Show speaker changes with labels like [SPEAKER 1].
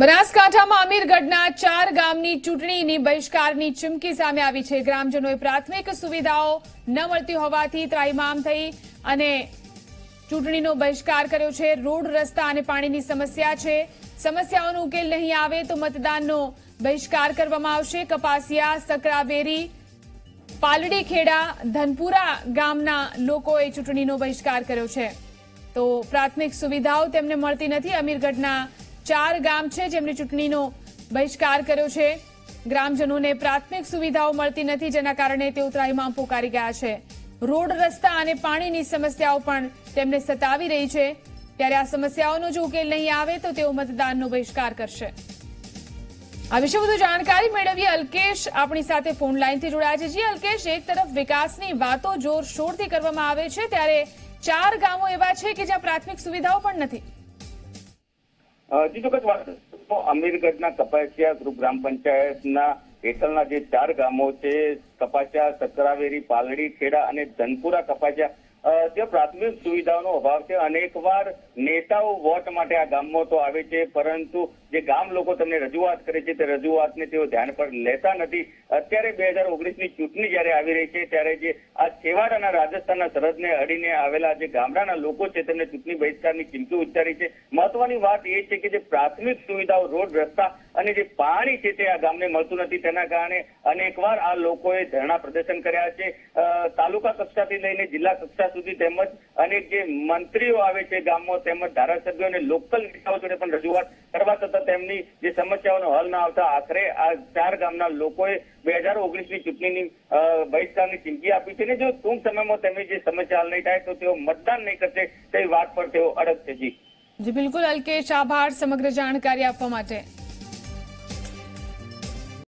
[SPEAKER 1] બનાસકાંઠામાં અમીરગઢના ચાર ગામની ચૂંટણીની બહિષ્કારની ચીમકી સામે આવી છે. ગ્રામજનોએ પ્રાથમિક સુવિધાઓ ન મળતી હોવાથી ત્રાહિમામ થઈ અને ચૂંટણીનો બહિષ્કાર કર્યો છે. રોડ, રસ્તા અને પાણીની સમસ્યા છે. સમસ્યાઓનો ઉકેલ નહીં આવે તો મતદાનનો બહિષ્કાર કરવામાં આવશે. કપાસિયા સકરાબેરી પાલડી ખેડા, ધનપુરા ગામના લોકોએ ચૂંટણીનો બહિષ્કાર કર્યો છે. તો પ્રાથમિક સુવિધાઓ તેમને મળતી નથી. અમીરગઢના ચાર ગામ છે જેમણે ચૂંટણીનો બહિષ્કાર કર્યો છે. ગ્રામજનોને પ્રાથમિક સુવિધાઓ મળતી નથી, જેના કારણે તેઓ ત્રાહિમામ પોકારી ગયા છે. રોડ, રસ્તા અને પાણીની સમસ્યાઓ પણ તેમને સતાવી રહી છે. ત્યારે આ સમસ્યાઓનો જો ઉકેલ નહીં આવે, તો તેઓ મતદાનનો બહિષ્કાર કરશે. આ વિશે વધુ જાણકારી મેળવીએ અલ્કેશ આપણી સાથે ફોન લાઈનથી જોડાયા છે. જી, અલ્કેશ, એક તરફ વિકાસની વાતો જોરશોરથી કરવામાં આવે છે, ત્યારે ચાર ગામો એવા છે કે જ્યાં પ્રાથમિક સુવિધાઓ પણ નથી.
[SPEAKER 2] ચોક્કસ વાત અમીરગઢના કપાસિયા ગ્રુપ ગ્રામ પંચાયતના હેઠળના જે ચાર ગામો છે, કપાસિયા, સકરાવેરી, પાલડી, ખેડા અને ધનપુરા કપાસિયા ત્યાં પ્રાથમિક સુવિધાઓનો અભાવ છે, અનેકવાર નેતાઓ વોટ માટે આ ગામમાં તો આવે છે, પરંતુ જે ગામ લોકો તમને રજૂઆત કરે છે, તે રજૂઆતને તેઓ ધ્યાન પર લેતા નથી. અત્યારે બે હજાર ઓગણીસની ચૂંટણી જયારે આવી રહી છે, ત્યારે જે આ છેવાડાના રાજસ્થાનના સરહદને અડીને આવેલા જે ગામડાના લોકો છે, તેમને ચૂંટણી બહિષ્કારની ચીમકી ઉચ્ચારી છે. મહત્વની વાત એ છે કે જે પ્રાથમિક સુવિધાઓ, રોડ, રસ્તા અને જે પાણી છે તે આ ગામને મળતું નથી. તેના કારણે અનેકવાર આ લોકોએ ધરણા પ્રદર્શન કર્યા છે. તાલુકા કક્ષાથી લઈને જિલ્લા કક્ષા સુધી તેમજ અનેક જે મંત્રીઓ આવે છે ગામમાં તેમજ ધારાસભ્યો અને લોકલ નેતાઓ જોડે પણ રજૂઆત કરવા છતાં તેમની જે સમસ્યાઓનો હલ ના આવતા આખરે આ ચાર ગામના લોકોએ બે હજાર ઓગણીસની ચૂંટણીની બહિષ્કારની ચીમકી આપી છે. ને જો ટૂંક સમયમાં તેમની જે સમસ્યા નહીં થાય, તો તેઓ મતદાન નહીં કરશે, તે વાત પર તેઓ અડગ છે જી
[SPEAKER 1] જી, બિલકુલ, અલ્કેશ, આભાર, સમગ્ર જાણકારી આપવા માટે.